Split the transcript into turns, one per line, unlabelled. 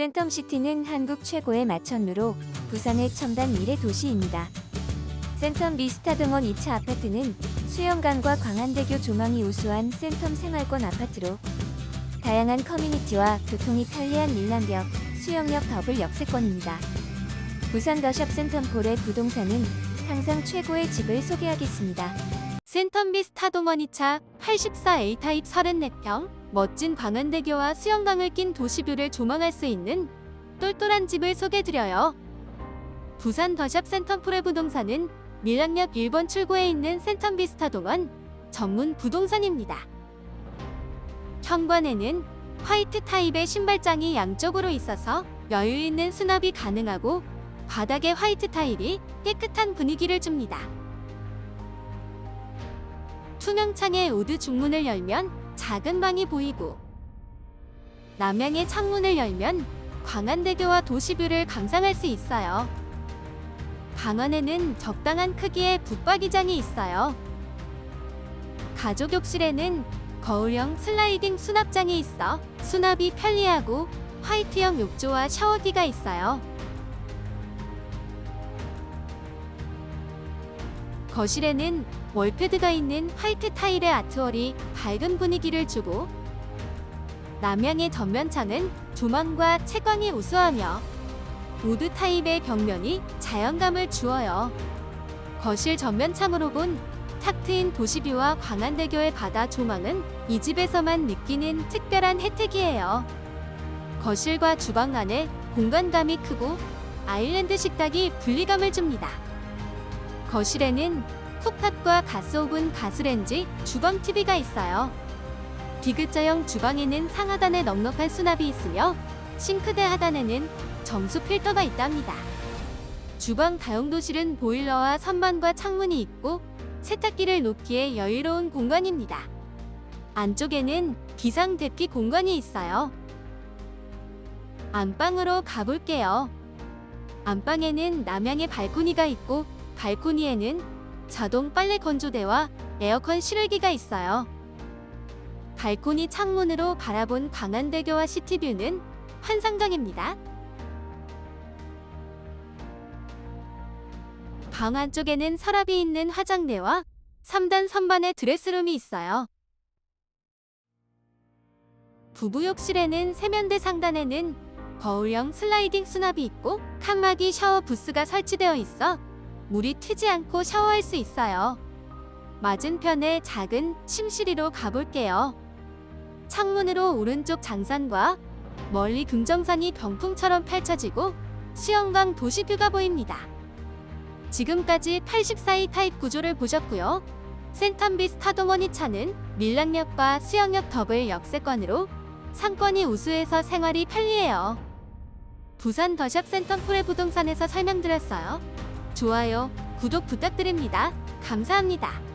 센텀시티는 한국 최고의 마천루로 부산의 첨단 미래 도시입니다. 센텀 미스타 등원 2차 아파트는 수영관과 광안대교 조망이 우수한 센텀 생활권 아파트로 다양한 커뮤니티와 교통이 편리한 밀란벽, 수영역 더블 역세권입니다. 부산 더샵 센텀폴의 부동산은 항상 최고의 집을 소개하겠습니다.
센텀비 스타동원 2차 84A 타입 34평 멋진 광안대교와 수영강을 낀 도시뷰를 조망할 수 있는 똘똘한 집을 소개드려요. 부산 더샵 센텀폴의 부동산은 밀락역 1번 출구에 있는 센텀비 스타동원 전문 부동산입니다. 현관에는 화이트 타입의 신발장이 양쪽으로 있어서 여유 있는 수납이 가능하고 바닥에 화이트 타일이 깨끗한 분위기를 줍니다. 투명창의 우드 중문을 열면 작은 방이 보이고 남향의 창문을 열면 광안대교와 도시뷰를 감상할 수 있어요. 방 안에는 적당한 크기의 붙박이장이 있어요. 가족 욕실에는 거울형 슬라이딩 수납장이 있어 수납이 편리하고 화이트형 욕조와 샤워기가 있어요. 거실에는 월패드가 있는 화이트 타일의 아트월이 밝은 분위기를 주고 남향의 전면창은 조망과 채광이 우수하며 우드 타입의 벽면이 자연감을 주어요. 거실 전면창으로 본 탁 트인 도시뷰와 광안대교의 바다 조망은 이 집에서만 느끼는 특별한 혜택이에요. 거실과 주방 안에 공간감이 크고 아일랜드 식탁이 분리감을 줍니다. 거실에는 쿡탑과 가스오븐 가스렌지, 주방 TV가 있어요. 디귿자형 주방에는 상하단에 넉넉한 수납이 있으며 싱크대 하단에는 정수 필터가 있답니다. 주방 다용도실은 보일러와 선반과 창문이 있고 세탁기를 놓기에 여유로운 공간입니다. 안쪽에는 기상 대피 공간이 있어요. 안방으로 가볼게요. 안방에는 남향의 발코니가 있고 발코니에는 자동 빨래 건조대와 에어컨 실외기가 있어요. 발코니 창문으로 바라본 광안대교와 시티뷰는 환상적입니다. 방 안쪽에는 서랍이 있는 화장대와 3단 선반의 드레스룸이 있어요. 부부 욕실에는 세면대 상단에는 거울형 슬라이딩 수납이 있고 칸막이 샤워 부스가 설치되어 있어 물이 튀지 않고 샤워할 수 있어요. 맞은편에 작은 침실이로 가볼게요. 창문으로 오른쪽 장산과 멀리 금정산이 병풍처럼 펼쳐지고 수영강 도시뷰가 보입니다. 지금까지 84의 타입 구조를 보셨고요. 센텀비 스타동원이 차는 밀락역과 수영역 더블 역세권으로 상권이 우수해서 생활이 편리해요. 부산 더샵 센텀풀의 부동산에서 설명드렸어요. 좋아요, 구독 부탁드립니다. 감사합니다.